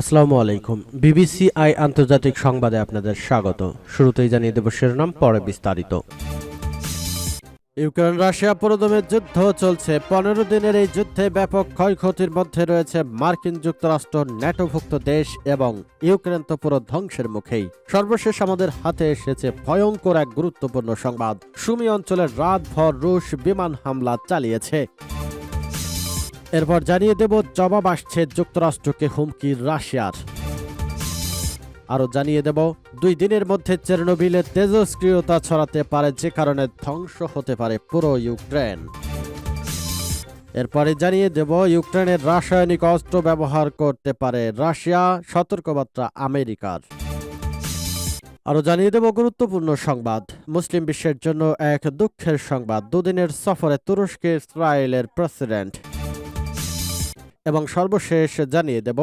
আসসালামু আলাইকুম। BBC I আন্তর্জাতিক সংবাদে আপনাদের স্বাগত। শুরুতেই জানিয়ে দেব শিরোনাম, পরে বিস্তারিত। ইউক্রেন রাশিয়া পুরোদমের যুদ্ধ চলছে। পনেরো দিনের এই যুদ্ধে ব্যাপক ক্ষয়ক্ষতির মধ্যে রয়েছে মার্কিন যুক্তরাষ্ট্র, ন্যাটোভুক্ত দেশ এবং ইউক্রেন তো পুরো ধ্বংসের মুখেই। সর্বশেষ আমাদের হাতে এসেছে ভয়ঙ্কর এক গুরুত্বপূর্ণ সংবাদ। সুমি অঞ্চলের রাতভর রুশ বিমান হামলা চালিয়েছে। এরপর জানিয়ে দেব, জবাব আসছে যুক্তরাষ্ট্রকে হুমকি রাশিয়ার। আরও জানিয়ে দেব, দুই দিনের মধ্যে চেরনোবিলে তেজস্ক্রিয়তা ছড়াতে পারে যে কারণে ধ্বংস হতে পারে পুরো ইউক্রেন। এরপরে জানিয়ে দেব, ইউক্রেনের রাসায়নিক অস্ত্র ব্যবহার করতে পারে রাশিয়া, সতর্কবার্তা আমেরিকার। আরও জানিয়ে দেব, গুরুত্বপূর্ণ সংবাদ। মুসলিম বিশ্বের জন্য এক দুঃখের সংবাদ, দুদিনের সফরে তুরস্কে ইসরায়েলের প্রেসিডেন্ট। এবং সর্বশেষ জানিয়ে দেব,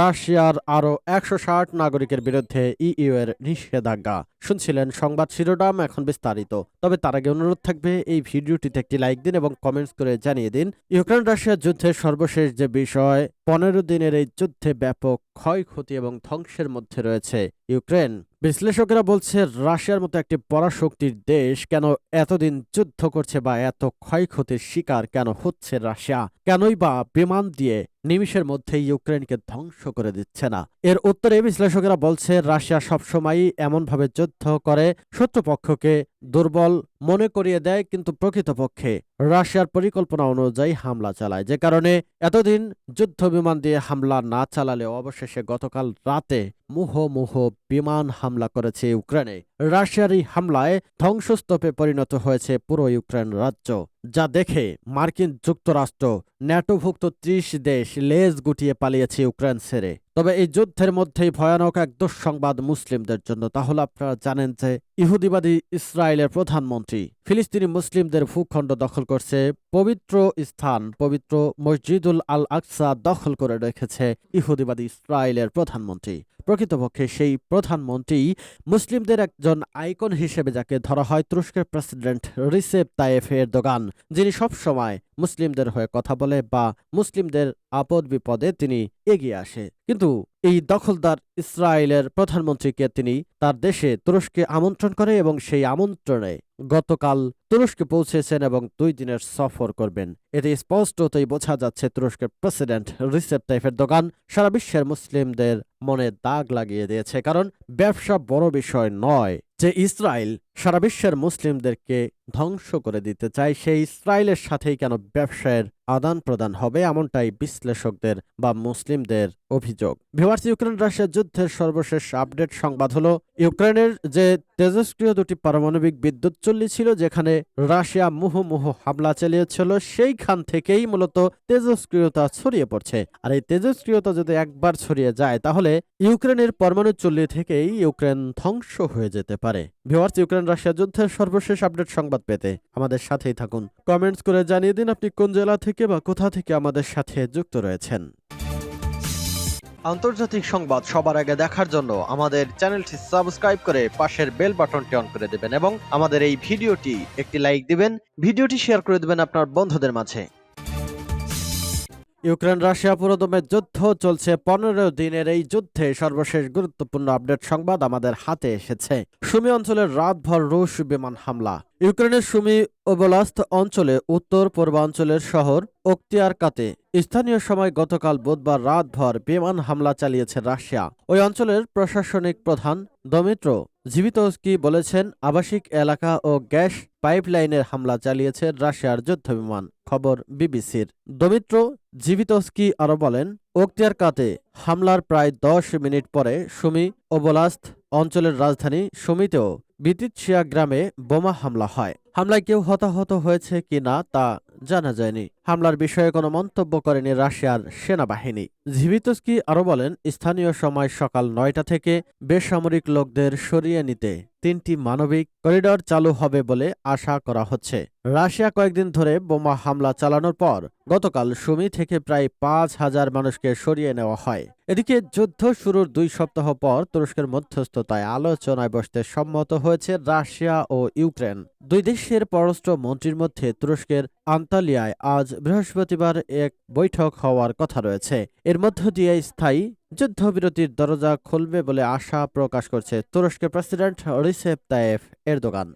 রাশিয়ার আরও একশো ষাট নাগরিকের বিরুদ্ধে ইইউ এর নিষেধাজ্ঞা। শুনছিলেন সংবাদ শিরোনাম, এখন বিস্তারিত। তবে তার আগে অনুরোধ থাকবে, এই ভিডিওটিতে একটি লাইক দিন এবং কমেন্টস করে জানিয়ে দিন, ইউক্রেন রাশিয়ার যুদ্ধের সর্বশেষ যে বিষয়, পনেরো দিনের এই যুদ্ধে ব্যাপক ক্ষয়ক্ষতি এবং ধ্বংসের মধ্যে রয়েছে ইউক্রেন। বিশ্লেষকেরা বলছে, রাশিয়ার মতো একটি পরাশক্তির দেশ কেন এতদিন যুদ্ধ করছে বা এত ক্ষয়ক্ষতির শিকার কেন হচ্ছে রাশিয়া? কেনই বা বিমান দিয়ে নিমিষের মধ্যে ইউক্রেনকে ধ্বংস করে দিচ্ছে না। এর উত্তরে বিশ্লেষকেরা বলছে রাশিয়া সবসময়ই এমনভাবে যুদ্ধ করে, শত্রুপক্ষকে দুর্বল মনে করিয়ে দেয় কিন্তু প্রকৃতপক্ষে রাশিয়ার পরিকল্পনা অনুযায়ী হামলা চালায়। যে কারণে এতদিন যুদ্ধ বিমান দিয়ে হামলা না চালালেও অবশেষে গতকাল রাতে মুহ মুহ বিমান হামলা করেছে ইউক্রেনে। রাশিয়ার এই হামলায় ধ্বংসস্তূপে পরিণত হয়েছে পুরো ইউক্রেন রাজ্য, যা দেখে মার্কিন যুক্তরাষ্ট্র ন্যাটোভুক্ত ত্রিশ দেশ লেজ গুটিয়ে পালিয়েছে ইউক্রেন ছেড়ে। তবে এই যুদ্ধের মধ্যেই ভয়ানক এক দুঃসংবাদ মুসলিমদের জন্য। তাহলে আপনারা জানেন যে ইহুদিবাদী ইসরায়েলের প্রধানমন্ত্রী ফিলিস্তিনি মুসলিমদের ভূখণ্ড দখল করছে, পবিত্র স্থান, পবিত্র মসজিদুল আল আকসা দখল করে রেখেছে ইহুদিবাদী ইসরায়েলের প্রধানমন্ত্রী। প্রকৃতপক্ষে সেই প্রধানমন্ত্রী মুসলিমদের একজন আইকন হিসেবে যাকে ধরা হয় তুরস্কের প্রেসিডেন্ট রিসেপ তায়েফ এরদোগান, যিনি সব সময় মুসলিমদের হয়ে কথা বলে বা মুসলিমদের আপদ বিপদে তিনি এগিয়ে আসে। কিন্তু এই দখলদার ইসরায়েলের প্রধানমন্ত্রীকে তিনি তার দেশে তুরস্কে আমন্ত্রণ করে এবং সেই আমন্ত্রণে গতকাল তুরস্কে পৌঁছেছেন এবং দুই দিনের সফর করবেন। এতে স্পষ্টতই বোঝা যাচ্ছে তুরস্কের প্রেসিডেন্ট রিসেপ তাইফের দোকান সারা বিশ্বের মুসলিমদের মনে দাগ লাগিয়ে দিয়েছে, কারণ ব্যবসা বড় বিষয় নয় যে ইসরায়েল সারা বিশ্বের মুসলিমদেরকে ধ্বংস করে দিতে চায়। সেই ইসরায়েলের সাথেই কেন ব্যবসায়ের আদান প্রদান হবে এমনটাই বিশ্লেষকদের বা মুসলিমদের অভিযোগ। ভিওয়ার্স ইউক্রেন রাশিয়া যুদ্ধের সর্বশেষ আপডেট সংবাদ হলো, ইউক্রেনের যে তেজস্ক্রিয় দুটি পারমাণবিক বিদ্যুৎ চল্লি ছিল, যেখানে রাশিয়া মুহুমুহু হামলা চালিয়েছিল, সেইখান থেকেই মূলত তেজস্ক্রিয়তা ছড়িয়ে পড়ছে। আর এই তেজস্ক্রিয়তা যদি একবার ছড়িয়ে যায়, তাহলে ইউক্রেনের পরমাণু চল্লি থেকেই ইউক্রেন ধ্বংস হয়ে যেতে পারে। ভিওয়ার্স ইউক্রেন রাশিয়া যুদ্ধের সর্বশেষ আপডেট সংবাদ পেতে আমাদের সাথেই থাকুন। কমেন্টস করে জানিয়ে দিন আপনি কোন জেলা থেকে বা কোথা থেকে আমাদের সাথে যুক্ত রয়েছেন? আন্তর্জাতিক সংবাদ সবার আগে দেখার জন্য আমাদের চ্যানেলটি সাবস্ক্রাইব করে পাশের বেল বাটনটি অন করে দেবেন এবং আমাদের এই ভিডিওটি একটি লাইক দিবেন। ভিডিওটি শেয়ার করে দেবেন আপনার বন্ধুদের মাঝে। ইউক্রেন রাশিয়া পুরোদমে যুদ্ধ চলছে। পনেরো দিনের এই যুদ্ধে সর্বশেষ গুরুত্বপূর্ণ আপডেট সংবাদ আমাদের হাতে এসেছে। সুমি অঞ্চলের রাতভর রুশ বিমান হামলা। ইউক্রেনের সুমি ওবলাস্ত অঞ্চলে উত্তর পূর্বাঞ্চলের শহর ওক্তিয়ারকাতে স্থানীয় সময় গতকাল বুধবার রাতভর বিমান হামলা চালিয়েছে রাশিয়া। ওই অঞ্চলের প্রশাসনিক প্রধান দমিত্র জীবিতস্কি বলেছেন, আবাসিক এলাকা ও গ্যাস পাইপলাইনের হামলা চালিয়েছে রাশিয়ার যুদ্ধবিমান, খবর বিবিসির। দমিত্র জীবিতস্কি আরও বলেন ওক্তিয়ার কাতে হামলার প্রায় দশ মিনিট পরে সুমি ওবলাস্ত অঞ্চলের রাজধানী সুমিতেও বিতিৎসিয়া গ্রামে বোমা হামলা হয়। হামলায় কেউ হতাহত হয়েছে কি না তা জানা যায়নি। হামলার বিষয়ে কোনো মন্তব্য করেনি রাশিয়ার সেনাবাহিনী। ঝিবিতস্কি আরও বলেন, স্থানীয় সময় সকাল নয়টা থেকে বেসামরিক লোকদের সরিয়ে নিতে তিনটি মানবিক করিডর চালু হবে বলে আশা করা হচ্ছে। রাশিয়া কয়েকদিন ধরে বোমা হামলা চালানোর পর গতকাল সুমি থেকে প্রায় পাঁচ হাজার মানুষকে সরিয়ে নেওয়া হয়। এদিকে যুদ্ধ শুরুর দুই সপ্তাহ পর তুরস্কের মধ্যস্থতায় আলোচনায় বসতে সম্মত হয়েছে রাশিয়া ও ইউক্রেন। দুই দেশের পররাষ্ট্র মন্ত্রীর মধ্যে তুরস্কের আন্তালিয়ায় আজ বৃহস্পতিবার এক বৈঠক হওয়ার কথা রয়েছে। এর মধ্য দিয়ে স্থায়ী যুদ্ধবিরতির দরজা খুলবে বলে আশা প্রকাশ করছে তুরস্কের প্রেসিডেন্ট রিসেপ তায়েফ এরদোগান।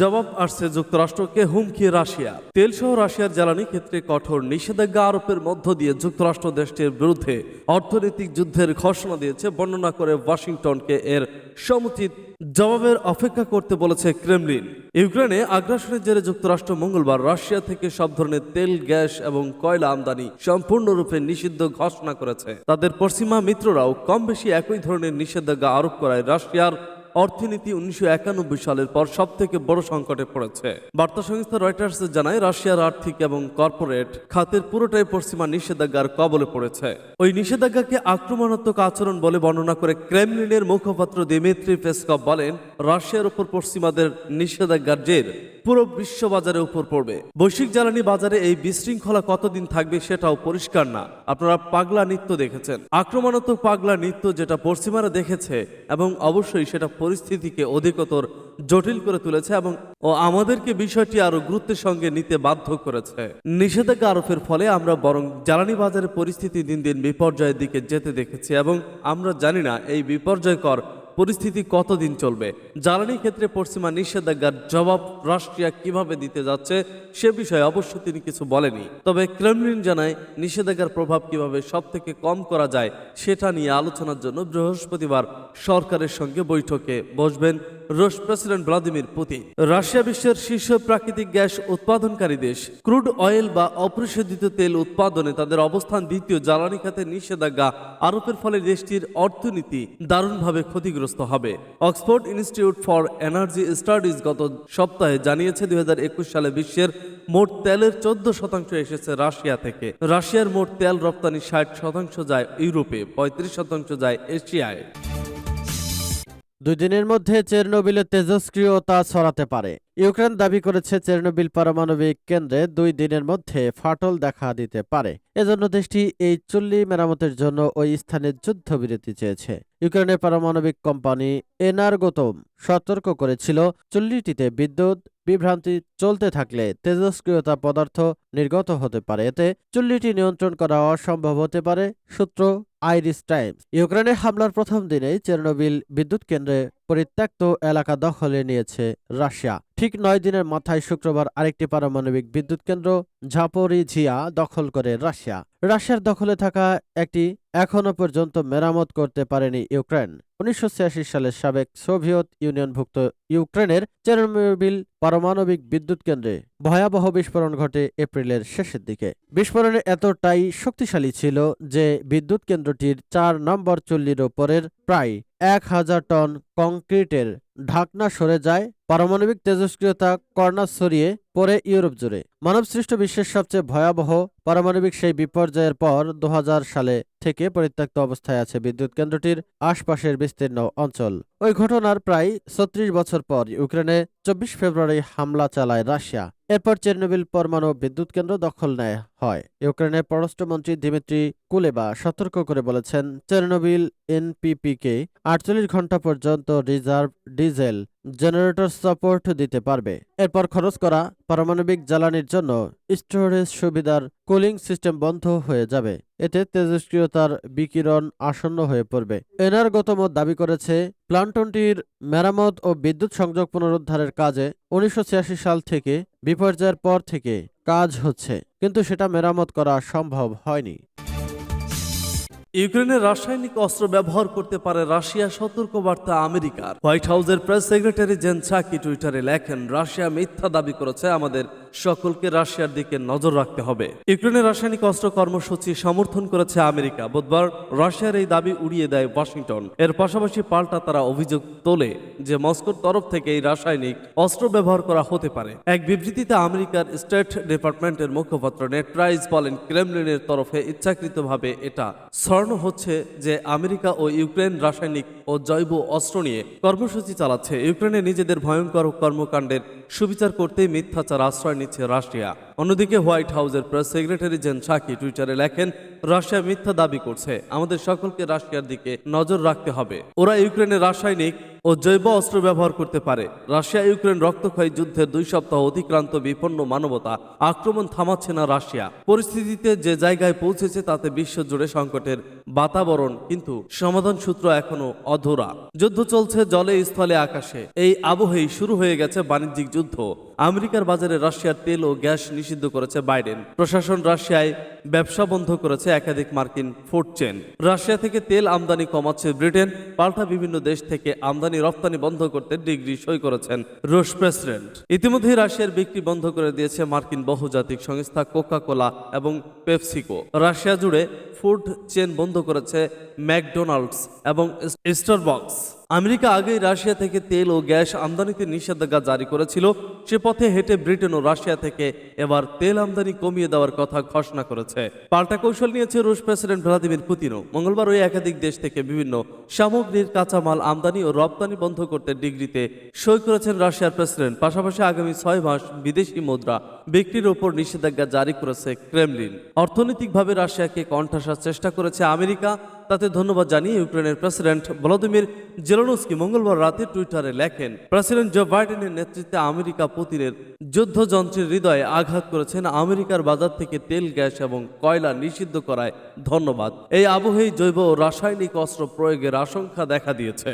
জবাব আসছে যুক্তরাষ্ট্রকে হুমকি রাশিয়া। তেলসহ রাশিয়ার জ্বালানি ক্ষেত্রে কঠোর নিষেধাজ্ঞা আরোপের মধ্য দিয়ে যুক্তরাষ্ট্র দেশটির বিরুদ্ধে অর্থনৈতিক যুদ্ধের ঘোষণা দিয়েছে, বর্ণনা করে ওয়াশিংটনকে এর সমুচিত জবাবের অপেক্ষা করতে বলেছে ক্রেমলিন। ইউক্রেনে আগ্রাসনের জেরে যুক্তরাষ্ট্র মঙ্গলবার রাশিয়া থেকে সব ধরনের তেল, গ্যাস এবং কয়লা আমদানি সম্পূর্ণরূপে নিষিদ্ধ ঘোষণা করেছে। তাদের পশ্চিমা মিত্ররাও কম বেশি একই ধরনের নিষেধাজ্ঞা আরোপ করায় রাশিয়ার অর্থনীতি উনিশশো একানব্বই সালের পর সব থেকে বড় সংকটে পড়েছে। বার্তা সংস্থা রয়টার্স জানায়, রাশিয়ার আর্থিক এবং কর্পোরেট খাতের পুরোটাই পশ্চিমা নিষেধাজ্ঞার কবলে পড়েছে। ওই নিষেধাজ্ঞাকে আক্রমণাত্মক আচরণ বলে বর্ণনা করে ক্রেমলিনের মুখপাত্র দিমিত্রি পেসকভ বলেন, রাশিয়ার উপর পশ্চিমাদের নিষেধাজ্ঞার জের। পুরো বিশ্ব বাজারের উপর পড়বে। বৈশ্বিক জ্বালানি বাজারে এই বিশৃঙ্খলা কতদিন থাকবে সেটাও পরিষ্কার না। আপনারা পাগলা নৃত্য দেখেছেন। আক্রমণাত্মক পাগলা নৃত্য যেটা পশ্চিমারা দেখেছে এবং অবশ্যই সেটা পরিস্থিতিকে অধিকতর জটিল করে তুলেছে এবং ও আমাদেরকে বিষয়টি আরও গুরুত্বের সঙ্গে নিতে বাধ্য করেছে। নিষেধাজ্ঞা আরোপের ফলে আমরা বরং জ্বালানি বাজারের পরিস্থিতি দিন দিন বিপর্যয়ের দিকে যেতে দেখেছি এবং আমরা জানি না এই বিপর্যয়কর পরিস্থিতি কতদিন চলবে? জ্বালানি ক্ষেত্রে পশ্চিমা নিষেধাজ্ঞার জবাব রাশিয়া কীভাবে দিতে যাচ্ছে সে বিষয়ে অবশ্য তিনি কিছু বলেনি। তবে ক্রেমলিন জানায়, নিষেধাজ্ঞার প্রভাব কীভাবে সব থেকে কম করা যায় সেটা নিয়ে আলোচনার জন্য বৃহস্পতিবার সরকারের সঙ্গে বৈঠকে বসবেন রুশ প্রেসিডেন্ট ভ্লাদিমির পুতিন। রাশিয়া বিশ্বের শীর্ষ প্রাকৃতিক গ্যাস উৎপাদনকারী দেশ, ক্রুড অয়েল বা অপরিশোধিত তেল উৎপাদনে তাদের অবস্থান দ্বিতীয় জ্বালানি খাতে নিষেধাজ্ঞা আরোপের ফলে দেশটির অর্থনীতি দারুণভাবে ক্ষতিগ্রস্ত হবে। Oxford Institute for Energy Studies গত সপ্তাহে জানিয়েছে, দুই হাজার একুশ সালে বিশ্বের মোট তেলের চোদ্দ শতাংশ এসেছে রাশিয়া থেকে। রাশিয়ার মোট তেল রপ্তানি ষাট শতাংশ যায় ইউরোপে, পঁয়ত্রিশ শতাংশ যায় এশিয়ায়। দুই দিনের মধ্যে চেরনোবিলে তেজস্ক্রিয়তা ছড়াতে পারে। ইউক্রেন দাবি করেছে চেরনোবিল পারমাণবিক কেন্দ্রে দুই দিনের মধ্যে ফাটল দেখা দিতে পারে। এজন্য দেশটি এই চুল্লি মেরামতের জন্য ওই স্থানে যুদ্ধবিরতি চেয়েছে। ইউক্রেনের পারমাণবিক কোম্পানি এনার্গোতম সতর্ক করেছিল, চুল্লিটিতে বিদ্যুৎ বিভ্রান্তি চলতে থাকলে তেজস্ক্রিয়তা পদার্থ নির্গত হতে পারে। এতে চুল্লিটি নিয়ন্ত্রণ করা অসম্ভব হতে পারে, সূত্র আইরিস টাইমস। ইউক্রেনের হামলার প্রথম দিনেই চেরনোবিল বিদ্যুৎ কেন্দ্রে পরিত্যক্ত এলাকা দখলে নিয়েছে রাশিয়া। ঠিক নয় দিনের মাথায় শুক্রবার আরেকটি পারমাণবিক বিদ্যুৎ কেন্দ্র ঝাপোরিঝিয়া দখল করে রাশিয়া। রাশিয়ার দখলে থাকা একটি এখনও পর্যন্ত মেরামত করতে পারেনি ইউক্রেন। উনিশশো ছিয়াশি সালের সাবেক সোভিয়েত ইউনিয়নভুক্ত ইউক্রেনের চেরনোবিল পারমাণবিক বিদ্যুৎ কেন্দ্রে ভয়াবহ বিস্ফোরণ ঘটে এপ্রিলের শেষের দিকে। বিস্ফোরণে এতটাই শক্তিশালী ছিল যে বিদ্যুৎ কেন্দ্রটির চার নম্বর চল্লির ওপরের প্রায় এক হাজার টন কংক্রিটের ঢাকনা সরে যায়, পারমাণবিক তেজস্ক্রিয়তা কর্নার ছড়িয়ে পরে ইউরোপ জুড়ে। মানবসৃষ্ট বিশ্বের সবচেয়ে ভয়াবহ পারমাণবিক সেই বিপর্যয়ের পর দু সালে থেকে পরিত্যক্ত অবস্থায় আছে বিদ্যুৎ কেন্দ্রটির আশপাশের বিস্তীর্ণ অঞ্চল। ওই ঘটনার প্রায় ছত্রিশ বছর পর ইউক্রেনে চব্বিশ ফেব্রুয়ারি হামলা চালায় রাশিয়া। এরপর চেরনোবিল পরমাণু বিদ্যুৎ কেন্দ্র দখল নেয়। হয়। ইউক্রেনের পররাষ্ট্রমন্ত্রী দিমিত্রি কুলেবা সতর্ক করে বলেছেন, চেরনোবিল এনপিপিকে আটচল্লিশ ঘণ্টা পর্যন্ত রিজার্ভ ডিজেল জেনারেটর সাপোর্ট দিতে পারবে। এরপর খরচ করা পারমাণবিক জ্বালানির জন্য স্টোরেজ সুবিধার কুলিং সিস্টেম বন্ধ হয়ে যাবে। এতে তেজস্ক্রিয়তার বিকিরণ আসন্ন হয়ে পড়বে। এনার্গতম দাবি করেছে, প্লান্টনটির মেরামত ও বিদ্যুৎ সংযোগ পুনরুদ্ধারের কাজে উনিশশো ছিয়াশি সাল থেকে বিপর্যয়ের পর থেকে কাজ হচ্ছে কিন্তু সেটা মেরামত করা সম্ভব হয়নি। ইউক্রেনের রাসায়নিক অস্ত্র ব্যবহার করতে পারে রাশিয়া সতর্কবার্তা আমেরিকার। হোয়াইট হাউসের প্রেস সেক্রেটারি জেন সাকি টুইটারে লেখেন, রাশিয়া মিথ্যা দাবি করেছে, আমাদের সকলকে রাশিয়ার দিকে নজর রাখতে হবে। ইউক্রেনের রাসায়নিক অস্ত্র কর্মসূচি সমর্থন করেছে আমেরিকা। বুধবার রাশিয়ার এই দাবি উড়িয়ে দেয় ওয়াশিংটন। এর পাশাপাশি পাল্টা তারা অভিযোগ তোলে যে মস্কোর তরফ থেকে এই রাসায়নিক অস্ত্র ব্যবহার করা হতে পারে। এক বিবৃতিতে আমেরিকার স্টেট ডিপার্টমেন্টের মুখপাত্র নেট প্রাইস বলেন, ক্রেমলিনের তরফে ইচ্ছাকৃতভাবে এটা স্মরণ হচ্ছে যে আমেরিকা ও ইউক্রেন রাসায়নিক ও জৈব অস্ত্র নিয়ে কর্মসূচি চালাচ্ছে। ইউক্রেনে নিজেদের ভয়ঙ্কর কর্মকাণ্ডের সুবিচার করতে মিথ্যাচার আশ্রয় নিচ্ছে রাশিয়া। অন্যদিকে হোয়াইট হাউসের প্রেস সেক্রেটারি জেন সাকি টুইটারে লেখেন, রাশিয়া মিথ্যা দাবি করছে। আমাদের সকলকে রাশিয়ার দিকে নজর রাখতে হবে। ওরা ইউক্রেনের রাসায়নিক ও জৈব অস্ত্র ব্যবহার করতে পারে। রাশিয়া ইউক্রেন রক্তক্ষয়ী যুদ্ধের দুই সপ্তাহ অতিক্রান্ত বিপন্ন মানবতা আক্রমণ থামাচ্ছে না রাশিয়া। পরিস্থিতিতে যে জায়গায় পৌঁছেছে তাতে বিশ্বজুড়ে সংকটের বাতাবরণ, কিন্তু সমাধান সূত্র এখনও অধরা। যুদ্ধ চলছে জলে, স্থলে, আকাশে। এই আবহেই শুরু হয়ে গেছে বাণিজ্যিক যুদ্ধ। আমেরিকার বাজারে রাশিয়ার তেল ও গ্যাস নিষিদ্ধ করেছে বাইডেন। প্রশাসন রাশিয়ায় ব্যবসা বন্ধ করেছে একাধিক মার্কিন ফুড চেন। রাশিয়া থেকে তেল আমদানি কমাচ্ছে ব্রিটেন, পাল্টা বিভিন্ন দেশ থেকে আমদানি রপ্তানি বন্ধ করতে ডিগ্রি সই করেছেন রুশ প্রেসিডেন্ট। ইতিমধ্যেই রাশিয়ার বিক্রি বন্ধ করে দিয়েছে মার্কিন বহুজাতিক সংস্থা কোকা কোলা এবং পেপসিকো। রাশিয়া জুড়ে ফুড চেন বন্ধ করেছে ম্যাকডোনাল্ডস এবং স্টারবক্স। আমেরিকা আগেই রাশিয়া থেকে তেল ও গ্যাস আমদানিতে নিষেধাজ্ঞা জারি করেছিল। সে পথে হেঁটে ব্রিটেন ও রাশিয়া থেকে এবার তেল আমদানি কমিয়ে দেওয়ার কথা ঘোষণা করেছে। পাল্টা কৌশল নিয়েছে রুশ প্রেসিডেন্ট ভ্লাদিমির পুতিনও। মঙ্গলবার ওই একাধিক দেশ থেকে বিভিন্ন সামগ্রীর কাঁচামাল আমদানি ও রপ্তানি বন্ধ করতে ডিগ্রিতে সই করেছেন রাশিয়ার প্রেসিডেন্ট। পাশাপাশি আগামী ছয় মাস বিদেশি মুদ্রা বিক্রির ওপর নিষেধাজ্ঞা জারি করেছে ক্রেমলিন। অর্থনৈতিকভাবে রাশিয়াকে কণ্ঠাসার চেষ্টা করেছে আমেরিকা। তাতে ধন্যবাদ জানিয়ে ইউক্রেনের প্রেসিডেন্ট ভলোদিমির জেলোনস্কি মঙ্গলবার রাতে টুইটারে লেখেন, প্রেসিডেন্ট জো বাইডেনের নেতৃত্বে আমেরিকা পুতিনের যুদ্ধযন্ত্রের হৃদয়ে আঘাত করেছেন আমেরিকার বাজার থেকে তেল, গ্যাস এবং কয়লা নিষিদ্ধ করায় ধন্যবাদ। এই আবহেই জৈব ও রাসায়নিক অস্ত্র প্রয়োগের আশঙ্কা দেখা দিয়েছে।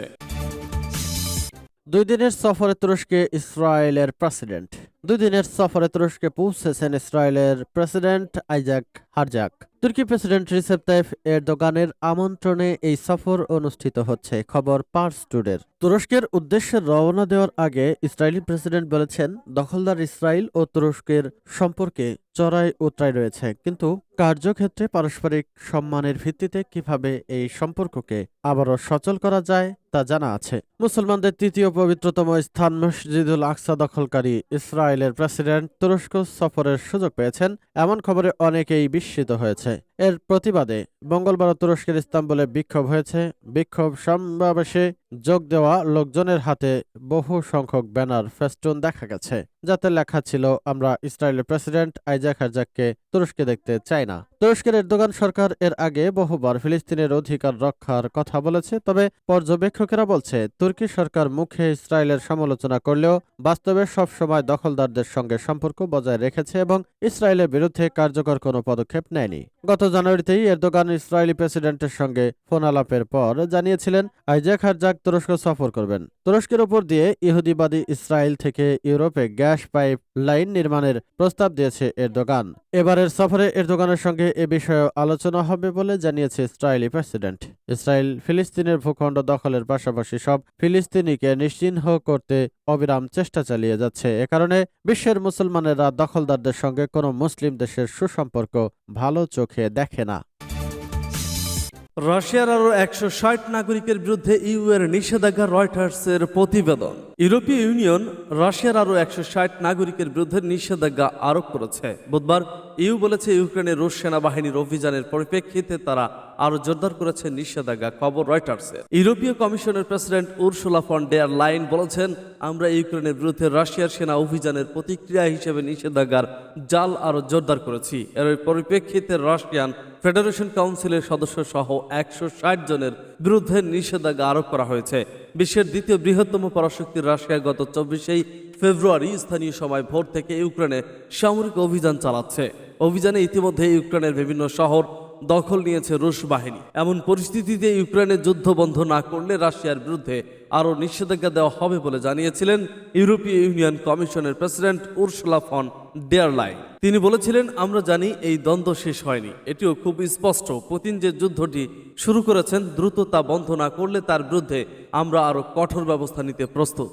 দুই দিনের সফরে তুরস্কে ইসরায়েলের প্রেসিডেন্ট দুই দিনের সফরে তুরস্কে পৌঁছেছেন ইসরায়েলের প্রেসিডেন্ট আইজাক হারজাক। তুর্কি প্রেসিডেন্ট রিসেপ তাইফ এরদোগানের আমন্ত্রণে এই সফর অনুষ্ঠিত হচ্ছে, খবর পার্স টুডের। তুরস্কের উদ্দেশ্যে রওনা দেওয়ার আগে ইসরায়েলি প্রেসিডেন্ট বলেছেন, দখলদার ইসরায়েল ও তুরস্কের সম্পর্কে চড়াই উতরাই রয়েছে, কিন্তু কার্যক্ষেত্রে পারস্পরিক সম্মানের ভিত্তিতে কীভাবে এই সম্পর্ককে আবারও সচল করা যায়, তা জানা আছে। মুসলমানদের তৃতীয় পবিত্রতম স্থান মসজিদুল আকসা দখলকারী ইসরায়েলের প্রেসিডেন্ট তুরস্ক সফরের সুযোগ পেয়েছেন, এমন খবরে অনেকেই বিস্মিত হয়েছে। এর প্রতিবাদে মঙ্গলবার তুরস্কের ইস্তাম্বুলে বিক্ষোভ হয়েছে। বিক্ষোভ সমাবেশে যোগ দেওয়া লোকজনের হাতে বহু সংখ্যক ব্যানার ফেস্টুন দেখা গেছে, যাতে লেখা ছিল, আমরা ইসরায়েলের প্রেসিডেন্ট আইজাক হারজাককে তুরস্কে দেখতে চাই না। তুরস্কের এরদোগান সরকার এর আগে বহুবার ফিলিস্তিনের অধিকার রক্ষার কথা বলেছে, তবে পর্যবেক্ষকেরা বলছে, তুর্কি সরকার মুখে ইসরায়েলের সমালোচনা করলেও বাস্তবে সবসময় দখলদারদের সঙ্গে সম্পর্ক বজায় রেখেছে এবং ইসরায়েলের বিরুদ্ধে কার্যকর কোনো পদক্ষেপ নেয়নি। গত জানুয়ারিতেই এরদোগান ইসরায়েলি প্রেসিডেন্টের সঙ্গে ফোন আলাপের পর জানিয়েছিলেন, আইজাক হারজাক তুরস্ক সফর করবেন। তুরস্কের উপর দিয়ে ইহুদিবাদী ইসরায়েল থেকে ইউরোপে গ্যাস পাইপ লাইন নির্মাণের প্রস্তাব দিয়েছে এরদোগান। এবারের সফরে এরদোগানের সঙ্গে এ বিষয়ে আলোচনা হবে বলে জানিয়েছে ইসরায়েলি প্রেসিডেন্ট। ইসরায়েল ফিলিস্তিনের ভূখণ্ড দখলের পাশাপাশি সব ফিলিস্তিনিকে নিশ্চিহ্ন করতে অবিরাম চেষ্টা চালিয়ে যাচ্ছে। এ কারণে বিশ্বের মুসলমানেরা দখলদারদের সঙ্গে কোনো মুসলিম দেশের সুসম্পর্ক ভালো চোখে দেখে না। রাশিয়ার আরও একশো ষাট নাগরিকের বিরুদ্ধে ইউ এর নিষেধাজ্ঞা রয়টার্সের প্রতিবেদন। ইউরোপীয় ইউনিয়ন রাশিয়ার আরও একশো ষাট নাগরিকের বিরুদ্ধে নিষেধাজ্ঞা আরোপ করেছে। বুধবার ইউ বলেছে ইউক্রেনের রুশ সেনাবাহিনীর অভিযানের পরিপ্রেক্ষিতে তারা আরও জোরদার করেছে নিষেধাজ্ঞা, খবর রয়টার্সের ইউরোপীয় কমিশনের president Ursula von der Leyen বলেছেন, আমরা ইউক্রেনের বিরুদ্ধে রাশিয়ার সেনা অভিযানের প্রতিক্রিয়া হিসেবে নিষেধাজ্ঞার জাল আরও জোরদার করেছি। এর পরিপ্রেক্ষিতে রাশিয়ান ফেডারেশন কাউন্সিলের সদস্য সহ একশো ষাট জনের বিরুদ্ধে নিষেধাজ্ঞা আরোপ করা হয়েছে। বিশ্বের দ্বিতীয় বৃহত্তম পরাশক্তি রাশিয়া গত চব্বিশেই ফেব্রুয়ারি স্থানীয় সময় ভোর থেকে ইউক্রেনে সামরিক অভিযান চালাচ্ছে। অভিযানে ইতিমধ্যে ইউক্রেনের বিভিন্ন শহর দখল নিয়েছে রুশ বাহিনী। এমন পরিস্থিতিতে ইউক্রেনের যুদ্ধ বন্ধ না করলে রাশিয়ার বিরুদ্ধে আরও নিষেধাজ্ঞা দেওয়া হবে বলে জানিয়েছিলেন ইউরোপীয় ইউনিয়ন কমিশনের প্রেসিডেন্ট উর্সুলা ফন ডেয়ারলাইন তিনি বলেছিলেন, আমরা জানি এই দ্বন্দ্ব শেষ হয়নি। এটিও খুব স্পষ্ট। পুতিন যে যুদ্ধটি শুরু করেছেন দ্রুত তা বন্ধ না করলে তার বিরুদ্ধে আমরা আরও কঠোর ব্যবস্থা নিতে প্রস্তুত।